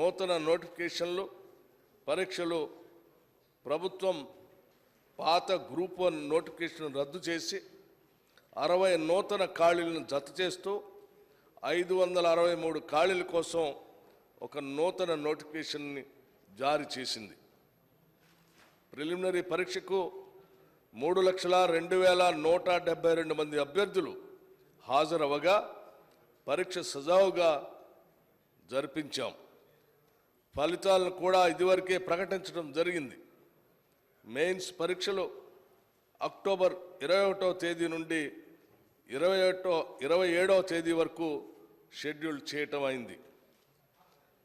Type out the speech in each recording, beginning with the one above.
నూతన నోటిఫికేషన్లు పరీక్షలు ప్రభుత్వం పాత గ్రూప్ వన్ నోటిఫికేషన్ రద్దు చేసి అరవై నూతన ఖాళీలను జత చేస్తూ ఐదు వందల అరవై మూడు ఖాళీల కోసం ఒక నూతన నోటిఫికేషన్ని జారీ చేసింది. ప్రిలిమినరీ పరీక్షకు మూడు లక్షల రెండు వేల నూట డెబ్బై రెండు మంది అభ్యర్థులు హాజరవగా పరీక్ష సజావుగా జరిపించాం. ఫలితాలను కూడా ఇదివరకే ప్రకటించడం జరిగింది. మెయిన్స్ పరీక్షలు అక్టోబర్ ఇరవై ఒకటో తేదీ నుండి ఇరవై ఒకటో ఇరవై ఏడవ తేదీ వరకు షెడ్యూల్ చేయటం అయింది.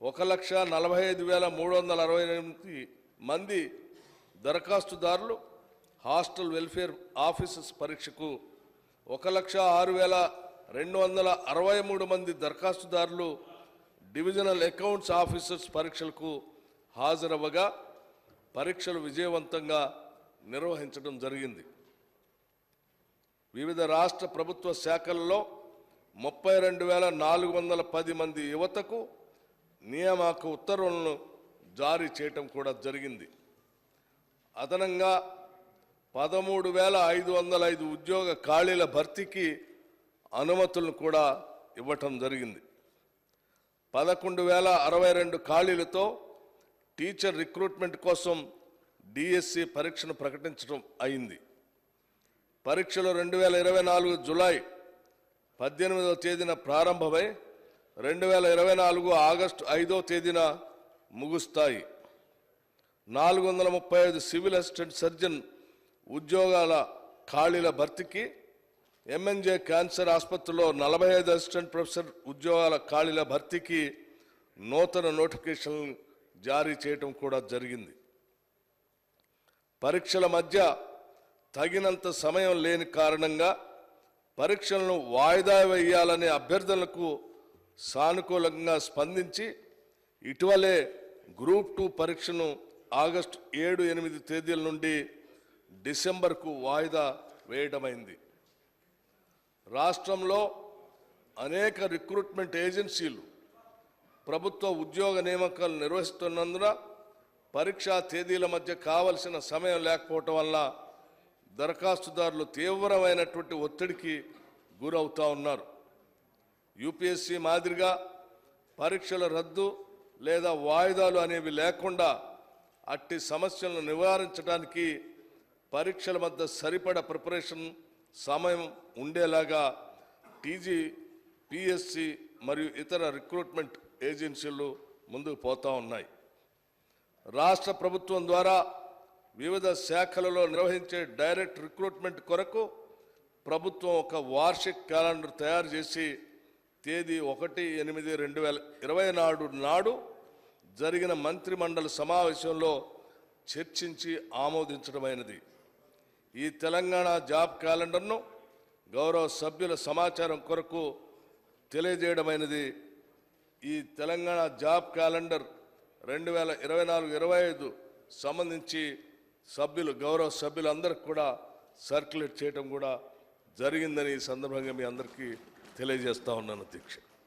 ఒక లక్ష నలభై ఐదు వేల మూడు వందల అరవై ఎనిమిది మంది దరఖాస్తుదారులు హాస్టల్ వెల్ఫేర్ ఆఫీసర్స్ పరీక్షకు ఒక లక్ష ఆరు వేల రెండు వందల అరవై మూడు మంది దరఖాస్తుదారులు డివిజనల్ అకౌంట్స్ ఆఫీసర్స్ పరీక్షలకు హాజరవ్వగా పరీక్షలు విజయవంతంగా నిర్వహించడం జరిగింది. వివిధ రాష్ట్ర ప్రభుత్వ శాఖల్లో ముప్పై రెండు వేల నాలుగు వందల పది మంది యువతకు నియామక ఉత్తర్వులను జారీ చేయటం కూడా జరిగింది. అదనంగా పదమూడు వేల ఐదు వందల ఐదు ఉద్యోగ ఖాళీల భర్తీకి అనుమతులను కూడా ఇవ్వటం జరిగింది. పదకొండు వేల అరవై రెండు ఖాళీలతో టీచర్ రిక్రూట్మెంట్ కోసం డిఎస్సి పరీక్షను ప్రకటించడం అయింది. పరీక్షలు రెండు వేల ఇరవై నాలుగు జులై పద్దెనిమిదవ తేదీన ప్రారంభమై రెండు వేల ఇరవై నాలుగు ఆగస్టు ఐదో తేదీన ముగుస్తాయి. నాలుగు వందల ముప్పై ఐదు సివిల్ అసిస్టెంట్ సర్జన్ ఉద్యోగాల ఖాళీల భర్తీకి ఎంఎన్జే క్యాన్సర్ ఆసుపత్రిలో నలభై ఐదు అసిస్టెంట్ ప్రొఫెసర్ ఉద్యోగాల ఖాళీల భర్తీకి నూతన నోటిఫికేషన్ జారీ చేయటం కూడా జరిగింది. పరీక్షల మధ్య తగినంత సమయం లేని కారణంగా పరీక్షలను వాయిదా వేయాలనే అభ్యర్థనలకు సానుకూలంగా స్పందించి ఇటీవలే గ్రూప్ టూ పరీక్షను ఆగస్టు ఏడు ఎనిమిది తేదీల నుండి డిసెంబర్కు వాయిదా వేయడమైంది రాష్ట్రంలో అనేక రిక్రూట్మెంట్ ఏజెన్సీలు ప్రభుత్వ ఉద్యోగ నియామకాలు నిర్వహిస్తున్నందున పరీక్షా తేదీల మధ్య కావలసిన సమయం లేకపోవటం వల్ల దరఖాస్తుదారులు తీవ్రమైనటువంటి ఒత్తిడికి గురవుతూ ఉన్నారు. యూపీఎస్సీ మాదిరిగా పరీక్షల రద్దు లేదా వాయిదాలు అనేవి లేకుండా అట్టి సమస్యలను నివారించడానికి పరీక్షల మధ్య సరిపడ ప్రిపరేషన్ సమయం ఉండేలాగా టీజీ పిఎస్సి మరియు ఇతర రిక్రూట్మెంట్ ఏజెన్సీలు ముందుకు పోతా ఉన్నాయి. రాష్ట్ర ప్రభుత్వం ద్వారా వివిధ శాఖలలో నిర్వహించే డైరెక్ట్ రిక్రూట్మెంట్ కొరకు ప్రభుత్వం ఒక వార్షిక క్యాలెండర్ తయారు చేసి తేదీ ఒకటి ఎనిమిది రెండు వేల ఇరవై నాడు నాడు జరిగిన మంత్రిమండలి సమావేశంలో చర్చించి ఆమోదించడమైనది. ఈ తెలంగాణ జాబ్ క్యాలెండర్ను గౌరవ సభ్యుల సమాచారం కొరకు తెలియజేయడమైనది. ఈ తెలంగాణ జాబ్ క్యాలెండర్ రెండు వేల ఇరవై నాలుగు ఇరవై ఐదు సంబంధించి సభ్యులు గౌరవ సభ్యులందరికీ కూడా సర్క్యులేట్ చేయడం కూడా జరిగిందని ఈ సందర్భంగా మీ అందరికీ తెలియజేస్తా ఉన్నాను దీక్ష